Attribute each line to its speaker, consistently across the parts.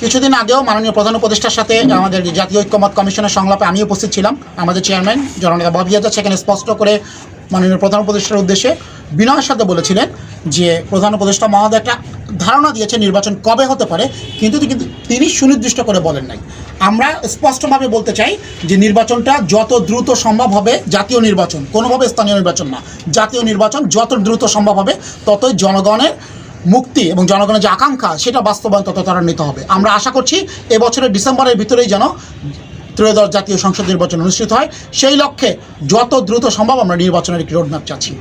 Speaker 1: কিছুদিন আগেও মাননীয় প্রধান উপদেষ্টার সাথে আমাদের জাতীয় ঐক্যমত কমিশনের সংলাপে আমি উপস্থিত ছিলাম। আমাদের চেয়ারম্যান জননেতা ববি সেখানে স্পষ্ট করে মাননীয় প্রধান উপদেষ্টার উদ্দেশ্যে বিনয়ের সাথে বলেছিলেন যে প্রধান উপদেষ্টা মহোদয় একটা ধারণা দিয়েছে নির্বাচন কবে হতে পারে, কিন্তু কিন্তু তিনি সুনির্দিষ্ট করে বলেন নাই। আমরা স্পষ্টভাবে বলতে চাই যে নির্বাচনটা যত দ্রুত সম্ভব হবে জাতীয় নির্বাচন, কোনোভাবে স্থানীয় নির্বাচন না। জাতীয় নির্বাচন যত দ্রুত সম্ভব হবে, ততই জনগণের মুক্তি এবং জনগণের যে আকাঙ্ক্ষা, সেটা বাস্তবায়ন তত ত্বরান্বিত হবে। আমরা আশা করছি এবছরের ডিসেম্বরের ভিতরেই যেন ত্রয়োদশ জাতীয় সংসদ নির্বাচন অনুষ্ঠিত হয়। সেই লক্ষ্যে যত দ্রুত সম্ভব আমরা নির্বাচনের একটি রোডম্যাপ চাচ্ছি।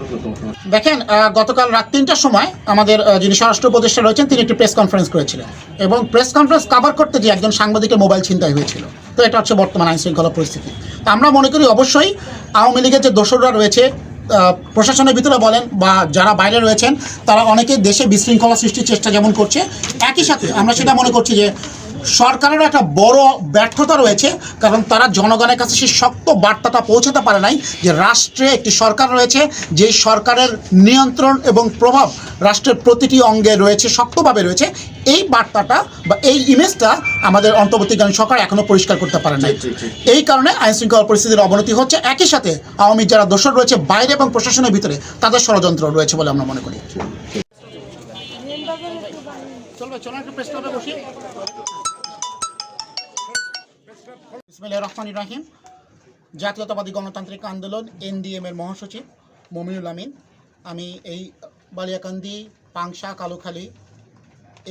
Speaker 1: দেখেন গতকাল রাত তিনটার সময় আমাদের যিনি স্বরাষ্ট্র উপদেষ্টা রয়েছেন, তিনি একটি প্রেস কনফারেন্স করেছিলেন। এবং প্রেস কনফারেন্স কাভার করতে গিয়ে একজন সাংবাদিকের মোবাইল ছিনতাই হয়েছিল। তো এটা হচ্ছে বর্তমান আইন শৃঙ্খলা পরিস্থিতি আমরা মনে করি অবশ্যই আওয়ামী লীগের যে দোসররা রয়েছে প্রশাসনের ভিতরে বলেন বা যারা বাইরে রয়েছেন, তারা অনেকে দেশে বিশৃঙ্খলা সৃষ্টির চেষ্টা যেমন করছে, একই সাথে আমরা সেটা মনে করছি যে সরকারেরও একটা বড় ব্যর্থতা রয়েছে, কারণ তারা জনগণের কাছে সেই শক্ত বার্তাটা পৌঁছাতে পারে নাই যে রাষ্ট্রে একটি সরকার রয়েছে যে সরকারের নিয়ন্ত্রণ এবং প্রভাব রাষ্ট্রের প্রতিটি অঙ্গে রয়েছে, শক্তভাবে রয়েছে। এই বার্তাটা বা এই ইমেজটা আমাদের অন্তর্বর্তীকালীন সরকার এখনও পরিষ্কার করতে পারে নাই। এই কারণে আইন শৃঙ্খলা পরিস্থিতির অবনতি হচ্ছে। একই সাথে আওয়ামী যারা দোষর রয়েছে বাইরে এবং প্রশাসনের ভিতরে তাদের ষড়যন্ত্র রয়েছে বলে আমরা মনে করি। চলবে চলো একটু প্রেস ক্লাবে বসি। বিসমিল্লাহির রহমানির রহিম। জাতীয়তাবাদী গণতান্ত্রিক আন্দোলন এনডিএম এর মহাসচিব মমিনুল আমিন। আমি এই বালিয়াকান্দি পাংশা কালুখালী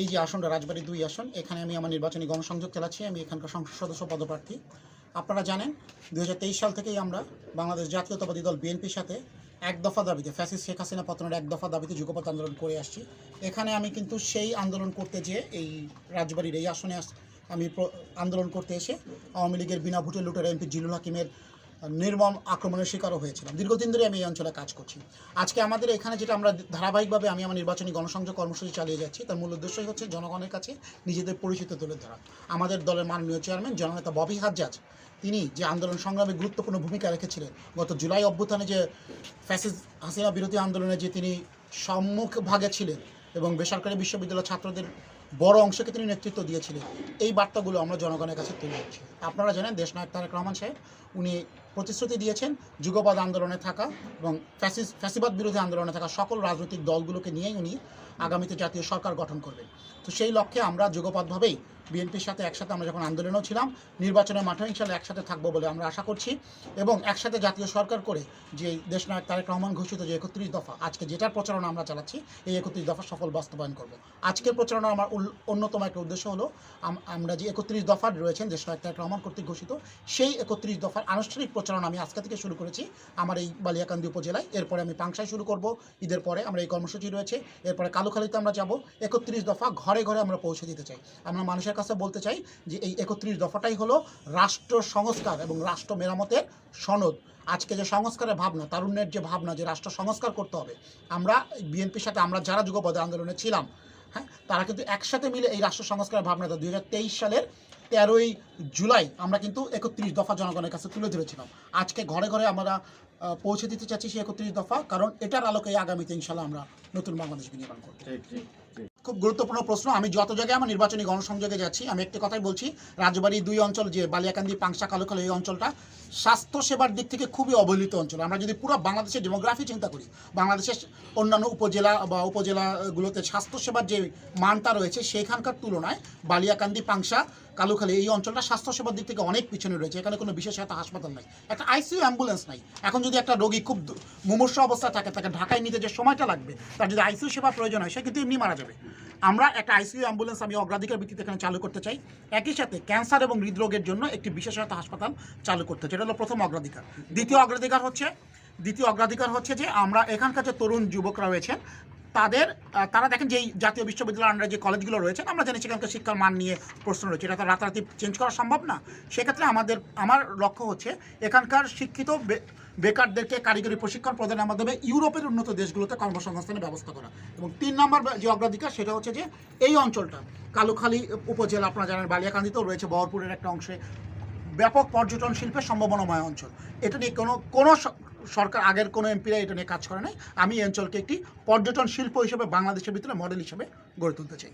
Speaker 1: এই যে আসনটা, রাজবাড়ি দুই আসন, এখানে আমি আমার নির্বাচনী গণসংযোগ চালাচ্ছি, আমি এখানকার সংসদ সদস্য পদপ্রার্থী। আপনারা জানেন দু হাজার তেইশ সাল থেকেই আমরা বাংলাদেশ জাতীয়তাবাদী দল বিএনপির সাথে এক দফা দাবিতে ফ্যাসিস শেখ হাসিনা পতনের এক দফা দাবিতে যুগপথ আন্দোলন করে আসছি। এখানে আমি কিন্তু সেই আন্দোলন করতে যেয়ে এই রাজবাড়ির এই আসনে আস- আমি আন্দোলন করতে এসে আওয়ামী লীগের বিনা ভোটে লুটের এমপি জিলুল হাকিমের নির্মম আক্রমণের শিকারও হয়েছিলাম। দীর্ঘদিন ধরে আমি এই অঞ্চলে কাজ করছি। আজকে আমাদের এখানে যেটা আমরা ধারাবাহিকভাবে আমি আমার নির্বাচনী গণসংযোগ কর্মসূচি চালিয়ে যাচ্ছি, তার মূল উদ্দেশ্যই হচ্ছে জনগণের কাছে নিজেদের পরিচিত তুলে ধরা। আমাদের দলের মাননীয় চেয়ারম্যান, জননেতা ববি হাজ্জাজ, তিনি যে আন্দোলন সংগ্রামে গুরুত্বপূর্ণ ভূমিকা রেখেছিলেন, গত জুলাই অভ্যুত্থানে যে ফ্যাসিস হাসিনা বিরোধী আন্দোলনে যে তিনি সম্মুখ ভাগে ছিলেন এবং বেসরকারি বিশ্ববিদ্যালয় ছাত্রদের বড় অংশকে তিনি নেতৃত্ব দিয়েছিলেন, এই বার্তাগুলো আমরা জনগণের কাছে তুলে ধরছি। আপনারা জানেন, দেশনায়ক তারেক রহমান সাহেব, উনি প্রতিশ্রুতি দিয়েছেন যুগবাদ আন্দোলনে থাকা এবং ফ্যাসিস ফ্যাসিবাদ বিরোধী আন্দোলনে থাকা সকল রাজনৈতিক দলগুলোকে নিয়েই উনি আগামীতে জাতীয় সরকার গঠন করবেন। তো সেই লক্ষ্যে আমরা যুগপথভাবেই বিএনপির সাথে একসাথে আমরা যখন আন্দোলনেও ছিলাম, নির্বাচনের মাঠে ইনশাল্লাহ একসাথে থাকব বলে আমরা আশা করছি এবং একসাথে জাতীয় সরকার করে যে দেশনায়ক তারেক রহমান ঘোষিত যে একত্রিশ দফা, আজকে যেটার প্রচারণা আমরা চালাচ্ছি, এই একত্রিশ দফা সফল বাস্তবায়ন করব। আজকের প্রচারণা আমার অন্যতম একটা উদ্দেশ্য হলো, আম- আমরা যে একত্রিশ দফার রয়েছেন, দেশনায়ক তারেক রহমান কর্তৃক ঘোষিত, সেই একত্রিশ দফার আনুষ্ঠানিক প্রচারণা আমি আজকে থেকে শুরু করেছি আমার এই বালিয়াকান্দি উপজেলায়। এরপরে আমি পাংশায় শুরু করব, ঈদের পরে আমরা এই কর্মসূচি রয়েছে, এরপরে কালুখালীতে আমরা যাব, একত্রিশ দফা ঘরে ঘরে আমরা পৌঁছে দিতে চাই। আমরা মানুষের কাছে বলতে চাই যে এই একত্রিশ দফাটাই হলো রাষ্ট্র সংস্কার এবং রাষ্ট্র মেরামতের সনদ। আজকে যে সংস্কারের ভাবনা, তারুণ্যের যে ভাবনা যে রাষ্ট্র সংস্কার করতে হবে, আমরা বিএনপির সাথে আমরা যারা যুগপদে আন্দোলনে ছিলাম হ্যাঁ তারা কিন্তু একসাথে মিলে এই রাষ্ট্র সংস্কারের ভাবনাটা দুই হাজার তেইশ সালের তেরোই জুলাই আমরা কিন্তু একত্রিশ দফা জনগণের কাছে তুলে ধরেছিলাম। আজকে ঘরে ঘরে আমরা পৌঁছে দিতে চাচ্ছি সেই একত্রিশ দফা, কারণ এটার আলোকে আগামীতে ইনশাল্লাহ আমরা নতুন বাংলাদেশ বিনির্মাণ করব। খুব গুরুত্বপূর্ণ প্রশ্ন। আমি যত জায়গায় আমার নির্বাচনী গণসংযোগে যাচ্ছি, আমি একটি কথাই বলছি, রাজবাড়ি দুই অঞ্চল যে বালিয়াকান্দি, পাংশা, কালোখাল এই অঞ্চলটা স্বাস্থ্যসেবার দিক থেকে খুবই অবহেলিত অঞ্চল। আমরা যদি পুরো বাংলাদেশের ডেমোগ্রাফি চিন্তা করি, বাংলাদেশের অন্যান্য উপজেলা বা উপজেলাগুলোতে স্বাস্থ্যসেবার যে মানটা রয়েছে, সেখানকার তুলনায় বালিয়াকান্দি, পাংশা কালুখালী, এই অঞ্চলটা স্বাস্থ্যসেবার দিক থেকে অনেক পিছনে রয়েছে। এখানে কোনো বিশেষ একটা হাসপাতাল নাই, একটা আইসিইউ অ্যাম্বুলেন্স নাই। এখন যদি একটা রোগী খুব মুমূর্ষ অবস্থায় থাকে, তাকে ঢাকায় নিতে যে সময়টা লাগবে, তার যদি আইসিইউ সেবা প্রয়োজন হয়, সে কিন্তু এমনি মারা যাবে। আমরা একটা আইসিইউ অ্যাম্বুলেন্স আমি অগ্রাধিকার ভিত্তিতে এখানে চালু করতে চাই। একই সাথে ক্যান্সার এবং হৃদরোগের জন্য একটি বিশেষায়িত হাসপাতাল চালু করতে চাই। এটা হলো প্রথম অগ্রাধিকার। দ্বিতীয় অগ্রাধিকার হচ্ছে, দ্বিতীয় অগ্রাধিকার হচ্ছে যে আমরা এখানকার যে তরুণ যুবকরা রয়েছেন তাদের তারা দেখেন যে জাতীয় বিশ্ববিদ্যালয় আন্ডারে যে কলেজগুলো রয়েছে আমরা জানি সেখানকার শিক্ষার মান নিয়ে প্রশ্ন রয়েছে। এটা তো রাতারাতি চেঞ্জ করা সম্ভব না। সেক্ষেত্রে আমাদের, আমার লক্ষ্য হচ্ছে এখানকার শিক্ষিত বেকারদেরকে কারিগরি প্রশিক্ষণ প্রদানের মাধ্যমে ইউরোপের উন্নত দেশগুলোতে কর্মসংস্থানের ব্যবস্থা করা। এবং তিন নম্বর যে অগ্রাধিকার, সেটা হচ্ছে যে এই অঞ্চলটা, কালুখালী উপজেলা, আপনারা জানেন বালিয়াকান্দিতেও রয়েছে বহরপুরের একটা অংশে। ব্যাপক পর্যটন শিল্পের সম্ভাবনাময় অঞ্চল। এটা নিয়ে কোনো কোনো সরকার আগের কোনো এমপিরা এটা নিয়ে কাজ করে নাই। আমি এই অঞ্চলকে একটি পর্যটন শিল্প হিসেবে বাংলাদেশের ভিতরে মডেল হিসেবে গড়ে তুলতে চাই।